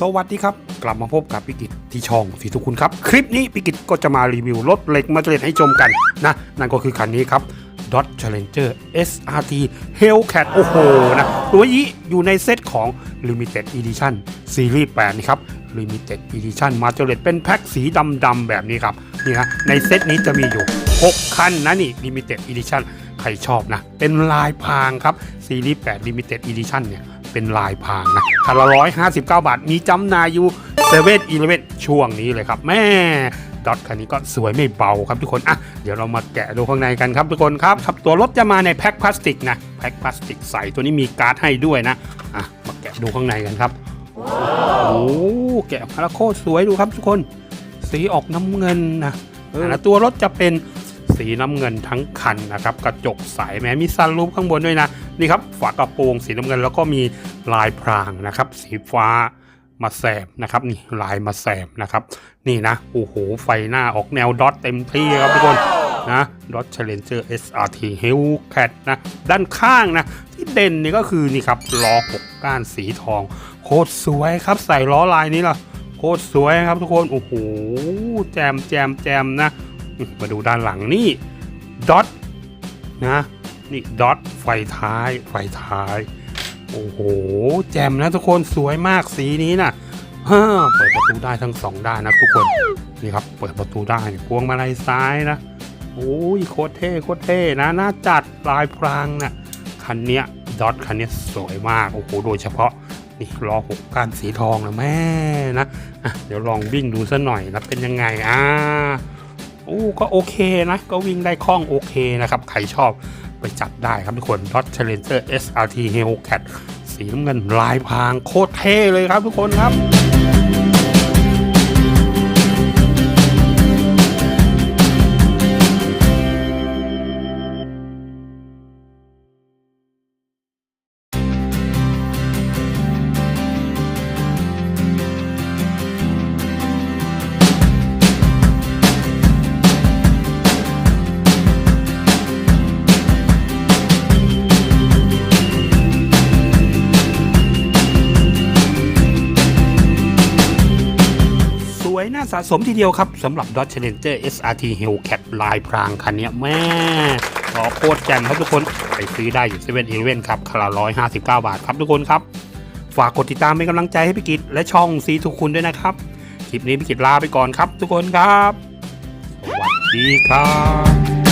สวัสดีครับ กลับมาพบกับพิกิจที่ช่องสีทุกคุณครับ คลิปนี้พิกิจก็จะมารีวิวรถเหล็กมาเตรดให้ชมกันนะ นั่นก็คือคันนี้ครับ Dodge Challenger SRT Hellcat โอ้โหนะตัวนี้อยู่ในเซตของ Limited Edition ซีรีส์8นี่ครับ Limited Edition มาเตรดเป็นแพ็คสีดำๆแบบนี้ครับนี่นะในเซตนี้จะมีอยู่ 6 คันนะนี่ Limited Edition ใครชอบนะ เป็นลายพรางครับซีรีส์8 Limited Edition เนี่ย เป็นลายพรางนะคันละร้อยห้าสิบเก้าบาท มีจำหน่ายอยู่เซเว่นอีเลเวนช่วงนี้เลยครับ แม่ดอทคันนี้ก็สวยไม่เบาครับทุกคน อะ เดี๋ยวเรามาแกะดูข้างในกันครับทุกคนครับครับ ตัวรถจะมาในแพ็คพลาสติกนะ แพ็คพลาสติกใสตัวนี้มีการ์ดให้ด้วยนะ อะ มาแกะดูข้างในกันครับ โอ้โหแกะมาแล้วโคตรสวยดูครับทุกคน สีออกน้ำเงินนะเออตัวรถจะเป็นสีน้ำเงินทั้งคันนะครับ กระจกใสแม้มีซันรูปข้างบนด้วยนะ นี่ครับฝากระโปรงสีน้ำเงินแล้วก็มีลายพรางนะครับ สีฟ้ามาแสบนะครับนี่ลายมาแสบนะครับ นี่นะโอ้โหไฟหน้าออกแนวดอทเต็มที่ครับทุกคนนะดอท Challenger SRT Hellcat นะด้านข้างนะที่เด่นนี่ก็คือนี่ครับล้อหกก้านสีทอง โคตรสวยครับใส่ล้อลายนี้ล่ะโคตรสวยครับทุกคนโอ้โหแจมแจมแจมนะ มาดูด้านหลังนี่ดอทนะ นี่ดอทไฟท้าย ไฟท้าย โอ้โห แจ่มนะทุกคนสวยมากสีนี้นะฮ่าเปิดประตูได้ทั้งสองด้านนะทุกคน นี่ครับ เปิดประตูได้พวงมาลัยซ้ายนะ โอ้ยโคตรเท่โคตรเท่นะน่าจัดลายพรางนะคันเนี้ยดอทคันเนี้ยสวยมากโอ้โหโดยเฉพาะนี่ล้อหกก้านสีทองนะแม่นะอะเดี๋ยวลองวิ่งดูสัหน่อยนะเป็นยังไงอ่าโอ้ก็โอเคนะ ก็วิ่งได้คล่องโอเคนะครับ ใครชอบ ไปจับได้ครับทุกคน Dodge Challenger SRT Hellcat สีน้ำเงินลายพรางโคตรเท่เลยครับทุกคนครับ วยน่าสะสมทีเดียวครับสำหรับ Dodge Challenger SRT Hellcat ลายพรางคันนี้แม่ขอโคตรแจ่มครับทุกคน ไปซื้อได้อยู่เซเว่นอีเวนครับคาราร้อยห้าสิบเก้าบาทครับทุกคนครับ ฝากกดติดตามเป็นกำลังใจให้พี่กิจและช่องซีทุกคุณด้วยนะครับ คลิปนี้พี่กิจลาไปก่อนครับ ทุกคนครับสวัสดีครับ